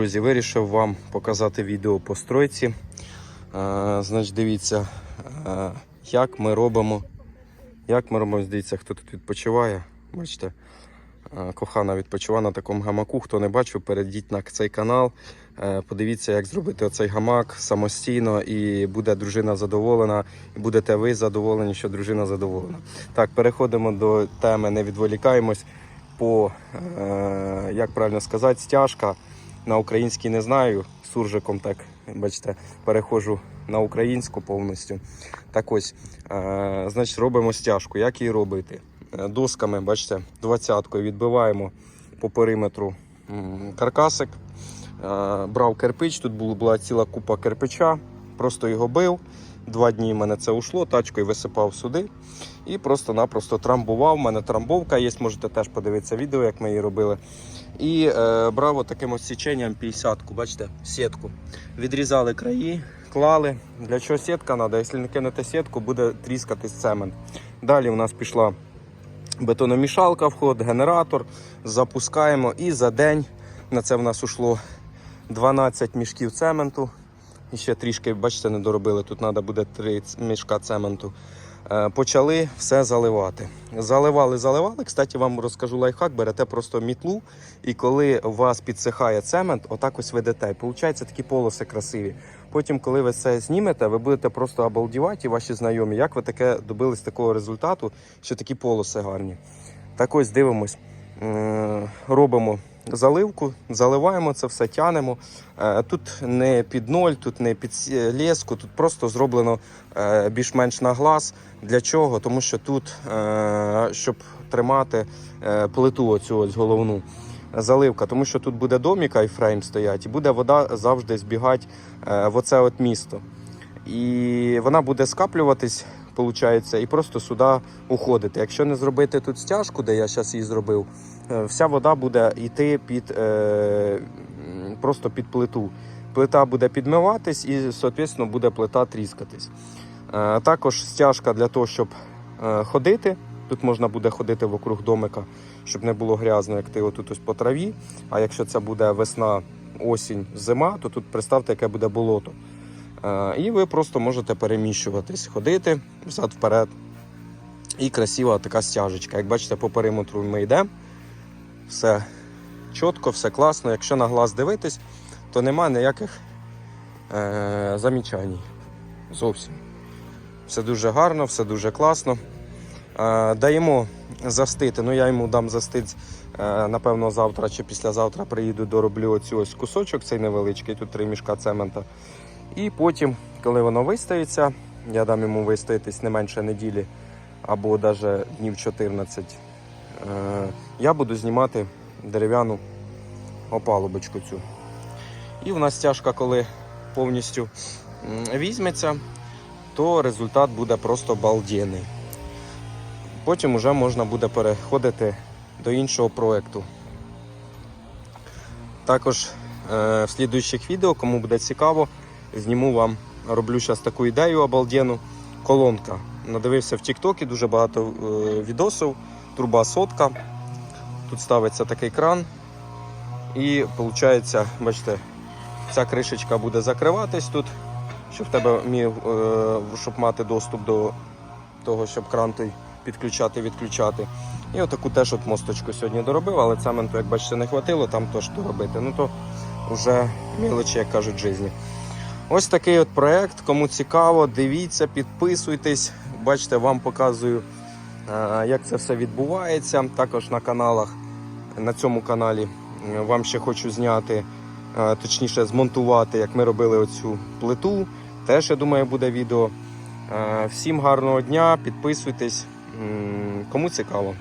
Друзі, вирішив вам показати відео по стройці. Е, значить, дивіться, е, як ми робимо. Як ми робимо, дивіться, хто тут відпочиває. Бачите, е, кохана відпочиває на такому гамаку. Хто не бачив, перейдіть на цей канал. Подивіться, як зробити оцей гамак самостійно, і буде дружина задоволена, і будете ви задоволені, що дружина задоволена. Так, переходимо до теми, не відволікаємось по, як правильно сказати, стяжка. На українській не знаю, суржиком так, бачите, перехожу на українську повністю. Так ось, е, значить, робимо стяжку. Як її робити? Е, Досками, бачите, двадцяткою відбиваємо по периметру каркасик. Е, брав кирпич, тут була, була ціла купа кирпича, просто його бив. Два дні мене це ушло, тачкою висипав сюди і просто-напросто трамбував. У мене трамбовка є, можете теж подивитися відео, як ми її робили. І е, брав отаким ось січенням 50-ку, бачите, сітку. Відрізали краї, клали. Для чого сітка треба? Якщо не кинете сітку, буде тріскатись цемент. Далі у нас пішла бетономішалка, вход, генератор. Запускаємо і за день на це в нас ушло 12 мішків цементу. І ще трішки, бачите, не доробили. Тут треба буде 3 мішка цементу. Е, Почали все заливати. Заливали, заливали. Кстати, вам розкажу лайфхак. Берете просто мітлу, і коли у вас підсихає цемент, отак ось ведете. І Получаються такі полоси красиві. Потім, коли ви це знімете, ви будете просто обалдівати, і ваші знайомі, як ви таке добились такого результату, що такі полоси гарні. Так ось дивимось. Е, Робимо заливку, заливаємо це все, тянемо. Е, Тут не під ноль, тут не під сі- леску, тут просто зроблено е, більш-менш на глаз. Для чого? Тому що тут, е, щоб тримати е, плиту оцю ось головну. Заливка, тому що тут буде доміка і фрейм стоять, і буде вода завжди збігати е, в оце от місто. І вона буде скаплюватись, виходить, і просто сюди уходити. Якщо не зробити тут стяжку, де я зараз її зробив, е, вся вода буде йти під, е, просто під плиту. Плита буде підмиватись і, соответственно, буде плита тріскатись. Е, також стяжка для того, щоб ходити. Тут можна буде ходити вокруг домика, щоб не було грязно, як ти отут ось по траві. А якщо це буде весна, осінь, зима, то тут представте, яке буде болото. Е, І ви просто можете переміщуватись, ходити взад-вперед. І красива така стяжечка. Як бачите, по периметру ми йдемо. Все чітко, все класно. Якщо на глаз дивитись, то нема ніяких е- замічань. Зовсім. Все дуже гарно, все дуже класно. Е, даємо застити. Ну, я йому дам застить, е, напевно, завтра чи післязавтра приїду, дороблю оцю ось кусочок, цей невеличкий, тут три мішка цемента. І потім, коли воно вистоїться, я дам йому вистоятись не менше неділі або навіть днів 14. е, Я буду знімати дерев'яну опалубочку цю. І в нас стяжка, коли повністю візьметься, то результат буде просто балдєний. Потім вже можна буде переходити до іншого проєкту. Також е, в слідуючих відео, кому буде цікаво, зніму вам, роблю зараз таку ідею обалденну. Колонка. Надивився в Тіктокі дуже багато е, відосів. Труба сотка. Тут ставиться такий кран. І виходить, бачите, ця кришечка буде закриватись тут, щоб тебе міг, е, щоб мати доступ до того, щоб кран той підключати, відключати. І отаку теж от мосточку сьогодні доробив, але цементу, як бачите, не хватило, там теж доробити. Ну то вже мілочі, як кажуть, житті. Ось такий от проект. Кому цікаво, дивіться, підписуйтесь. Бачите, вам показую, е, як це все відбувається. Також на каналах, на цьому каналі е, вам ще хочу зняти, е, точніше, змонтувати, як ми робили оцю плиту. Теж, я думаю, буде відео. Всім гарного дня, підписуйтесь, кому цікаво.